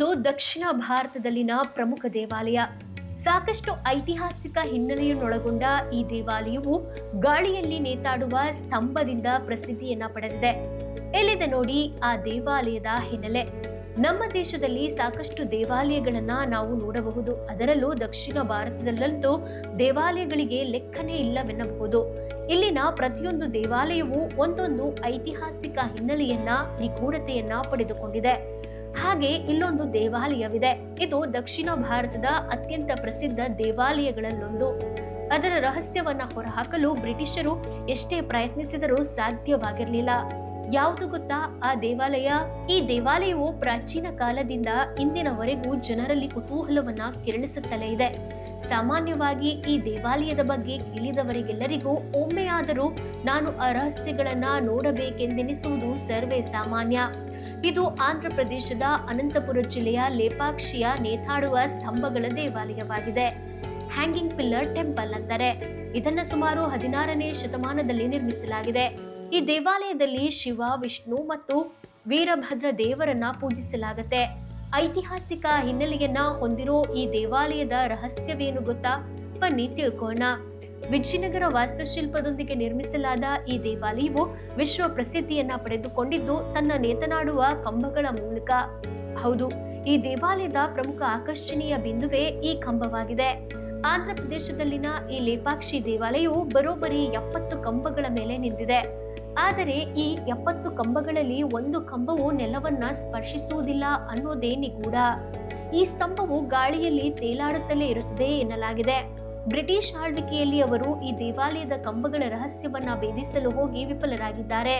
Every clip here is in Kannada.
ಇದೊಂದು ದಕ್ಷಿಣ ಭಾರತದಲ್ಲಿನ ಪ್ರಮುಖ ದೇವಾಲಯ. ಸಾಕಷ್ಟು ಐತಿಹಾಸಿಕ ಹಿನ್ನೆಲೆಯನ್ನೊಳಗೊಂಡ ಈ ದೇವಾಲಯವು ಗಾಳಿಯಲ್ಲಿ ನೇತಾಡುವ ಸ್ತಂಭದಿಂದ ಪ್ರಸಿದ್ಧಿಯನ್ನ ಪಡೆದಿದೆ. ಎಲ್ಲಿದೆ ನೋಡಿ ಆ ದೇವಾಲಯದ ಹಿನ್ನೆಲೆ. ನಮ್ಮ ದೇಶದಲ್ಲಿ ಸಾಕಷ್ಟು ದೇವಾಲಯಗಳನ್ನ ನಾವು ನೋಡಬಹುದು. ಅದರಲ್ಲೂ ದಕ್ಷಿಣ ಭಾರತದಲ್ಲಂತೂ ದೇವಾಲಯಗಳಿಗೆ ಲೆಕ್ಕನೇ ಇಲ್ಲವೆನ್ನಬಹುದು. ಇಲ್ಲಿನ ಪ್ರತಿಯೊಂದು ದೇವಾಲಯವು ಒಂದೊಂದು ಐತಿಹಾಸಿಕ ಹಿನ್ನೆಲೆಯನ್ನ, ನಿಗೂಢತೆಯನ್ನ ಪಡೆದುಕೊಂಡಿದೆ. ಹಾಗೆ ಇಲ್ಲೊಂದು ದೇವಾಲಯವಿದೆ. ಇದು ದಕ್ಷಿಣ ಭಾರತದ ಅತ್ಯಂತ ಪ್ರಸಿದ್ಧ ದೇವಾಲಯಗಳಲ್ಲೊಂದು. ಅದರ ರಹಸ್ಯವನ್ನ ಹೊರಹಾಕಲು ಬ್ರಿಟಿಷರು ಎಷ್ಟೇ ಪ್ರಯತ್ನಿಸಿದರೂ ಸಾಧ್ಯವಾಗಿರಲಿಲ್ಲ. ಯಾವುದು ಗೊತ್ತಾ? ಆ ದೇವಾಲಯ. ಈ ದೇವಾಲಯವು ಪ್ರಾಚೀನ ಕಾಲದಿಂದ ಇಂದಿನವರೆಗೂ ಜನರಲ್ಲಿ ಕುತೂಹಲವನ್ನ ಕೆರಳಿಸುತ್ತಲೇ ಇದೆ. ಸಾಮಾನ್ಯವಾಗಿ ಈ ದೇವಾಲಯದ ಬಗ್ಗೆ ಕೇಳಿದವರಿಗೆಲ್ಲರಿಗೂ ಒಮ್ಮೆಯಾದರೂ ನಾನು ಆ ರಹಸ್ಯಗಳನ್ನ ನೋಡಬೇಕೆಂದೆನಿಸುವುದು ಸರ್ವೇ ಸಾಮಾನ್ಯ. ಇದು ಆಂಧ್ರ ಪ್ರದೇಶದ ಅನಂತಪುರ ಜಿಲ್ಲೆಯ ಲೇಪಾಕ್ಷಿಯ ನೇತಾಡುವ ಸ್ತಂಭಗಳ ದೇವಾಲಯವಾಗಿದೆ. ಹ್ಯಾಂಗಿಂಗ್ ಪಿಲ್ಲರ್ ಟೆಂಪಲ್ ಅಂತಾರೆ ಇದನ್ನು ಸುಮಾರು ಹದಿನಾರನೇ ಶತಮಾನದಲ್ಲಿ ನಿರ್ಮಿಸಲಾಗಿದೆ. ಈ ದೇವಾಲಯದಲ್ಲಿ ಶಿವ, ವಿಷ್ಣು ಮತ್ತು ವೀರಭದ್ರ ದೇವರನ್ನ ಪೂಜಿಸಲಾಗುತ್ತೆ. ಐತಿಹಾಸಿಕ ಹಿನ್ನೆಲೆಯನ್ನ ಹೊಂದಿರೋ ಈ ದೇವಾಲಯದ ರಹಸ್ಯವೇನು ಗೊತ್ತಾ? ಬನ್ನಿ ತಿಳ್ಕೋಣ ವಿಜಯನಗರ ವಾಸ್ತುಶಿಲ್ಪದೊಂದಿಗೆ ನಿರ್ಮಿಸಲಾದ ಈ ದೇವಾಲಯವು ವಿಶ್ವ ಪ್ರಸಿದ್ಧಿಯನ್ನ ಪಡೆದುಕೊಂಡಿದ್ದು, ತನ್ನ ನೇತನಾಡುವ ಕಂಬಗಳ ಮೂಲಕ. ಹೌದು, ಈ ದೇವಾಲಯದ ಪ್ರಮುಖ ಆಕರ್ಷಣೀಯ ಬಿಂದುವೇ ಈ ಕಂಬವಾಗಿದೆ. ಆಂಧ್ರ ಪ್ರದೇಶದಲ್ಲಿನ ಈ ಲೇಪಾಕ್ಷಿ ದೇವಾಲಯವು ಬರೋಬ್ಬರಿ ಎಪ್ಪತ್ತು ಕಂಬಗಳ ಮೇಲೆ ನಿಂತಿದೆ. ಆದರೆ ಈ ಎಪ್ಪತ್ತು ಕಂಬಗಳಲ್ಲಿ ಒಂದು ಕಂಬವು ನೆಲವನ್ನ ಸ್ಪರ್ಶಿಸುವುದಿಲ್ಲ ಅನ್ನೋದೇ ನಿಗೂಢ. ಈ ಸ್ತಂಭವು ಗಾಳಿಯಲ್ಲಿ ತೇಲಾಡುತ್ತಲೇ ಇರುತ್ತದೆ ಎನ್ನಲಾಗಿದೆ. ಬ್ರಿಟಿಷ್ ಆಳ್ವಿಕೆಯಲ್ಲಿ ಅವರು ಈ ದೇವಾಲಯದ ಕಂಬಗಳ ರಹಸ್ಯವನ್ನ ಭೇದಿಸಲು ಹೋಗಿ ವಿಫಲರಾಗಿದ್ದಾರೆ.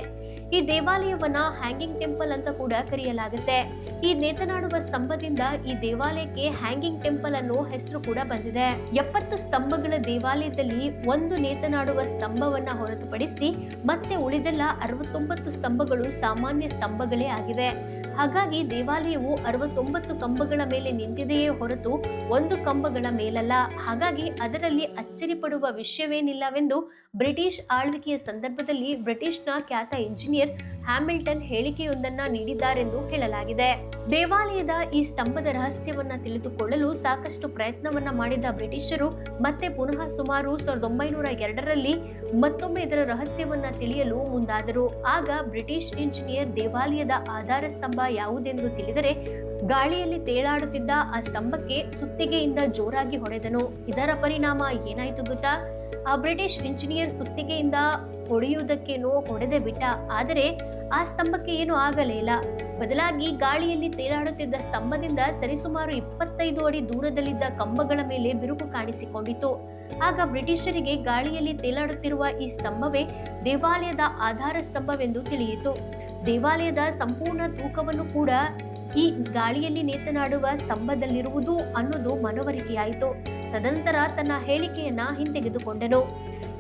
ಈ ದೇವಾಲಯವನ್ನ ಹ್ಯಾಂಗಿಂಗ್ ಟೆಂಪಲ್ ಅಂತ ಕೂಡ ಕರೆಯಲಾಗುತ್ತೆ. ಈ ನೇತನಾಡುವ ಸ್ತಂಭದಿಂದ ಈ ದೇವಾಲಯಕ್ಕೆ ಹ್ಯಾಂಗಿಂಗ್ ಟೆಂಪಲ್ ಅನ್ನೋ ಹೆಸರು ಕೂಡ ಬಂದಿದೆ. ಎಪ್ಪತ್ತು ಸ್ತಂಭಗಳ ದೇವಾಲಯದಲ್ಲಿ ಒಂದು ನೇತನಾಡುವ ಸ್ತಂಭವನ್ನ ಹೊರತುಪಡಿಸಿ ಮತ್ತೆ ಉಳಿದೆಲ್ಲ ಅರವತ್ತೊಂಬತ್ತು ಸ್ತಂಭಗಳು ಸಾಮಾನ್ಯ ಸ್ತಂಭಗಳೇ ಆಗಿವೆ. ಹಾಗಾಗಿ ದೇವಾಲಯವು ಅರವತ್ತೊಂಬತ್ತು ಕಂಬಗಳ ಮೇಲೆ ನಿಂತಿದೆಯೇ ಹೊರತು ಒಂದು ಕಂಬಗಳ ಮೇಲಲ್ಲ. ಹಾಗಾಗಿ ಅದರಲ್ಲಿ ಅಚ್ಚರಿ ಪಡುವ ವಿಷಯವೇನಿಲ್ಲವೆಂದು ಬ್ರಿಟಿಷ್ ಆಳ್ವಿಕೆಯ ಸಂದರ್ಭದಲ್ಲಿ ಬ್ರಿಟಿಷ್ನ ಖ್ಯಾತ ಇಂಜಿನಿಯರ್ ಹ್ಯಾಮಿಲ್ಟನ್ ಹೇಳಿಕೆಯೊಂದನ್ನ ನೀಡಿದ್ದಾರೆಂದು ಹೇಳಲಾಗಿದೆ. ದೇವಾಲಯದ ಈ ಸ್ತಂಭದ ರಹಸ್ಯವನ್ನ ತಿಳಿದುಕೊಳ್ಳಲು ಸಾಕಷ್ಟು ಪ್ರಯತ್ನವನ್ನ ಮಾಡಿದ ಬ್ರಿಟಿಷರು, ಮತ್ತೆ ಪುನಃ ಸುಮಾರು ಸಾವಿರದ ಒಂಬೈನೂರ ಎರಡರಲ್ಲಿ ಮತ್ತೊಮ್ಮೆ ಇದರ ರಹಸ್ಯವನ್ನ ತಿಳಿಯಲು ಮುಂದಾದರು. ಆಗ ಬ್ರಿಟಿಷ್ ಇಂಜಿನಿಯರ್ ದೇವಾಲಯದ ಆಧಾರ ಸ್ತಂಭ ಯಾವುದೆಂದು ತಿಳಿದರೆ, ಗಾಳಿಯಲ್ಲಿ ತೇಲಾಡುತ್ತಿದ್ದ ಆ ಸ್ತಂಭಕ್ಕೆ ಸುತ್ತಿಗೆಯಿಂದ ಜೋರಾಗಿ ಹೊಡೆದನು. ಇದರ ಪರಿಣಾಮ ಏನಾಯಿತು ಗೊತ್ತಾ? ಆ ಬ್ರಿಟಿಷ್ ಇಂಜಿನಿಯರ್ ಸುತ್ತಿಗೆಯಿಂದ ಹೊಡೆಯುವುದಕ್ಕೇನೋ ಹೊಡೆದೇ ಬಿಟ್ಟ. ಆದರೆ ಆ ಸ್ತಂಭಕ್ಕೆ ಏನೂ ಇಲ್ಲ. ಬದಲಾಗಿ ಗಾಳಿಯಲ್ಲಿ ತೇಲಾಡುತ್ತಿದ್ದ ಸ್ತಂಭದಿಂದ ಸರಿಸುಮಾರು ಇಪ್ಪತ್ತೈದು ಅಡಿ ದೂರದಲ್ಲಿದ್ದ ಕಂಬಗಳ ಮೇಲೆ ಬಿರುಕು ಕಾಣಿಸಿಕೊಂಡಿತು ಆಗ ಬ್ರಿಟಿಷರಿಗೆ ಗಾಳಿಯಲ್ಲಿ ತೇಲಾಡುತ್ತಿರುವ ಈ ಸ್ತಂಭವೇ ದೇವಾಲಯದ ಆಧಾರ ಸ್ತಂಭವೆಂದು ತಿಳಿಯಿತು. ದೇವಾಲಯದ ಸಂಪೂರ್ಣ ತೂಕವನ್ನು ಕೂಡ ಈ ಗಾಳಿಯಲ್ಲಿ ನೇತನಾಡುವ ಸ್ತಂಭದಲ್ಲಿರುವುದು ಅನ್ನೋದು ಮನವರಿಕೆಯಾಯಿತು. ತದನಂತರ ತನ್ನ ಹೇಳಿಕೆಯನ್ನ ಹಿಂತೆಗೆದುಕೊಂಡನು.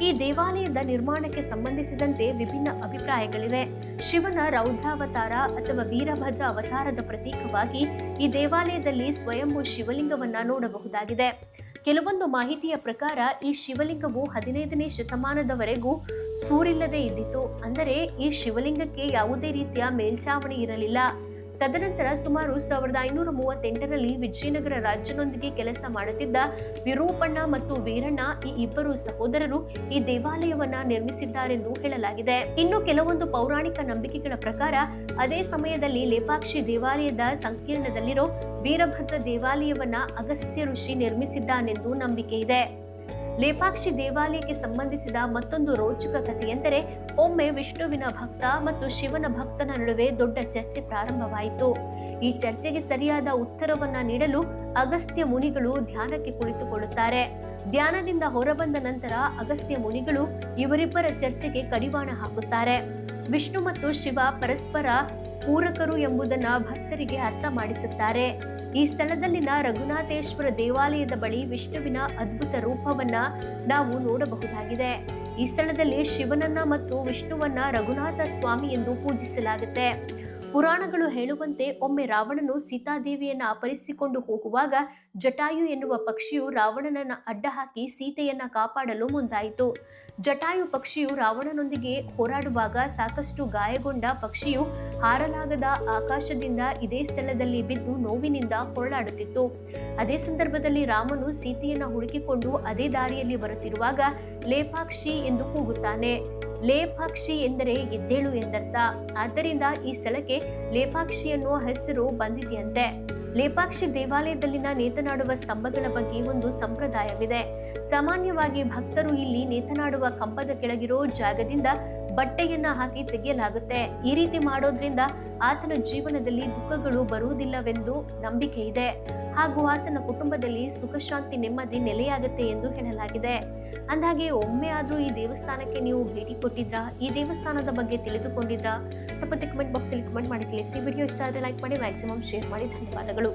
ಈ ದೇವಾಲಯದ ನಿರ್ಮಾಣಕ್ಕೆ ಸಂಬಂಧಿಸಿದಂತೆ ವಿಭಿನ್ನ ಅಭಿಪ್ರಾಯಗಳಿವೆ. ಶಿವನ ರೌದ್ರಾವತಾರ ಅಥವಾ ವೀರಭದ್ರ ಅವತಾರದ ಪ್ರತೀಕವಾಗಿ ಈ ದೇವಾಲಯದಲ್ಲಿ ಸ್ವಯಂ ಶಿವಲಿಂಗವನ್ನ ನೋಡಬಹುದಾಗಿದೆ. ಕೆಲವೊಂದು ಮಾಹಿತಿಯ ಪ್ರಕಾರ ಈ ಶಿವಲಿಂಗವು ಹದಿನೈದನೇ ಶತಮಾನದವರೆಗೂ ಸೂರಿಲ್ಲದೆ ಇದ್ದಿತು. ಅಂದರೆ ಈ ಶಿವಲಿಂಗಕ್ಕೆ ಯಾವುದೇ ರೀತಿಯ ಮೇಲ್ಛಾವಣಿ ಇರಲಿಲ್ಲ. ತದನಂತರ ಸುಮಾರು ಸಾವಿರದ ಐನೂರ ಮೂವತ್ತೆಂಟರಲ್ಲಿ ವಿಜಯನಗರ ರಾಜ್ಯನೊಂದಿಗೆ ಕೆಲಸ ಮಾಡುತ್ತಿದ್ದ ವಿರೂಪಣ್ಣ ಮತ್ತು ವೀರಣ್ಣ ಈ ಇಬ್ಬರು ಸಹೋದರರು ಈ ದೇವಾಲಯವನ್ನ ನಿರ್ಮಿಸಿದ್ದಾರೆಂದು ಹೇಳಲಾಗಿದೆ. ಇನ್ನು ಕೆಲವೊಂದು ಪೌರಾಣಿಕ ನಂಬಿಕೆಗಳ ಪ್ರಕಾರ ಅದೇ ಸಮಯದಲ್ಲಿ ಲೇಪಾಕ್ಷಿ ದೇವಾಲಯದ ಸಂಕೀರ್ಣದಲ್ಲಿರೋ ವೀರಭದ್ರ ದೇವಾಲಯವನ್ನ ಅಗಸ್ತ್ಯ ಋಷಿ ನಿರ್ಮಿಸಿದ್ದಾನೆಂದು ನಂಬಿಕೆ ಇದೆ. ಲೇಪಾಕ್ಷಿ ದೇವಾಲಯಕ್ಕೆ ಸಂಬಂಧಿಸಿದ ಮತ್ತೊಂದು ರೋಚಕ ಕಥೆಯೆಂದರೆ, ಒಮ್ಮೆ ವಿಷ್ಣುವಿನ ಭಕ್ತ ಮತ್ತು ಶಿವನ ಭಕ್ತನ ನಡುವೆ ದೊಡ್ಡ ಚರ್ಚೆ ಪ್ರಾರಂಭವಾಯಿತು. ಈ ಚರ್ಚೆಗೆ ಸರಿಯಾದ ಉತ್ತರವನ್ನ ನೀಡಲು ಅಗಸ್ತ್ಯ ಮುನಿಗಳು ಧ್ಯಾನಕ್ಕೆ ಕುಳಿತುಕೊಳ್ಳುತ್ತಾರೆ. ಧ್ಯಾನದಿಂದ ಹೊರಬಂದ ನಂತರ ಅಗಸ್ತ್ಯ ಮುನಿಗಳು ಇವರಿಬ್ಬರ ಚರ್ಚೆಗೆ ಕಡಿವಾಣ ಹಾಕುತ್ತಾರೆ. ವಿಷ್ಣು ಮತ್ತು ಶಿವ ಪರಸ್ಪರ ಪೂರಕರು ಎಂಬುದನ್ನ ಭಕ್ತರಿಗೆ ಅರ್ಥ ಮಾಡಿಸುತ್ತಾರೆ. ಈ ಸ್ಥಳದಲ್ಲಿನ ರಘುನಾಥೇಶ್ವರ ದೇವಾಲಯದ ಬಳಿ ವಿಷ್ಣುವಿನ ಅದ್ಭುತ ರೂಪವನ್ನ ನಾವು ನೋಡಬಹುದಾಗಿದೆ. ಈ ಸ್ಥಳದಲ್ಲಿ ಶಿವನನ್ನ ಮತ್ತು ವಿಷ್ಣುವನ್ನ ರಘುನಾಥ ಸ್ವಾಮಿ ಎಂದು ಪೂಜಿಸಲಾಗುತ್ತೆ. ಪುರಾಣಗಳು ಹೇಳುವಂತೆ ಒಮ್ಮೆ ರಾವಣನು ಸೀತಾದೇವಿಯನ್ನ ಅಪರಿಸಿಕೊಂಡು ಹೋಗುವಾಗ ಜಟಾಯು ಎನ್ನುವ ಪಕ್ಷಿಯು ರಾವಣನನ್ನ ಅಡ್ಡ ಹಾಕಿ ಸೀತೆಯನ್ನ ಕಾಪಾಡಲು ಮುಂದಾಯಿತು. ಜಟಾಯು ಪಕ್ಷಿಯು ರಾವಣನೊಂದಿಗೆ ಹೋರಾಡುವಾಗ ಸಾಕಷ್ಟು ಗಾಯಗೊಂಡ ಪಕ್ಷಿಯು ಹಾರಲಾಗದ ಆಕಾಶದಿಂದ ಇದೇ ಸ್ಥಳದಲ್ಲಿ ಬಿದ್ದು ನೋವಿನಿಂದ ಹೊರಳಾಡುತ್ತಿತ್ತು ಅದೇ ಸಂದರ್ಭದಲ್ಲಿ ರಾಮನು ಸೀತೆಯನ್ನ ಹುಡುಕಿಕೊಂಡು ಅದೇ ದಾರಿಯಲ್ಲಿ ಬರುತ್ತಿರುವಾಗ ಲೇಪಾಕ್ಷಿ ಎಂದು ಕೂಗುತ್ತಾನೆ. ಲೇಪಾಕ್ಷಿ ಎಂದರೆ ಎದ್ದೇಳು ಎಂದರ್ಥ. ಆದ್ದರಿಂದ ಈ ಸ್ಥಳಕ್ಕೆ ಲೇಪಾಕ್ಷಿ ಎನ್ನುವ ಹೆಸರು ಬಂದಿದೆಯಂತೆ. ಲೇಪಾಕ್ಷಿ ದೇವಾಲಯದಲ್ಲಿನ ನೇತನಾಡುವ ಸ್ತಂಭಗಳ ಬಗ್ಗೆ ಒಂದು ಸಂಪ್ರದಾಯವಿದೆ. ಸಾಮಾನ್ಯವಾಗಿ ಭಕ್ತರು ಇಲ್ಲಿ ನೇತನಾಡುವ ಕಂಬದ ಕೆಳಗಿರೋ ಜಾಗದಿಂದ ಬಟ್ಟೆಯನ್ನ ಹಾಕಿ ತೆಗೆಯಲಾಗುತ್ತೆ. ಈ ರೀತಿ ಮಾಡೋದ್ರಿಂದ ಆತನ ಜೀವನದಲ್ಲಿ ದುಃಖಗಳು ಬರುವುದಿಲ್ಲವೆಂದು ನಂಬಿಕೆ ಇದೆ. ಹಾಗೂ ಆತನ ಕುಟುಂಬದಲ್ಲಿ ಸುಖ ಶಾಂತಿ ನೆಮ್ಮದಿ ನೆಲೆಯಾಗುತ್ತೆ ಎಂದು ಹೇಳಲಾಗಿದೆ. ಅಂದಾಗೆ ಒಮ್ಮೆ ಆದರೂ ಈ ದೇವಸ್ಥಾನಕ್ಕೆ ನೀವು ಭೇಟಿ ಕೊಟ್ಟಿದ್ರಾ? ಈ ದೇವಸ್ಥಾನದ ಬಗ್ಗೆ ತಿಳಿದುಕೊಂಡಿದ್ರಾ? ತಪ್ಪತ್ತೆ ಕಮೆಂಟ್ ಬಾಕ್ಸಲ್ಲಿ ಕಮೆಂಟ್ ಮಾಡಿ, ತಿಳಿಸಿ. ವಿಡಿಯೋ ಇಷ್ಟ ಆದರೆ ಲೈಕ್ ಮಾಡಿ ಮ್ಯಾಕ್ಸಿಮಮ್ ಶೇರ್ ಮಾಡಿ. ಧನ್ಯವಾದಗಳು.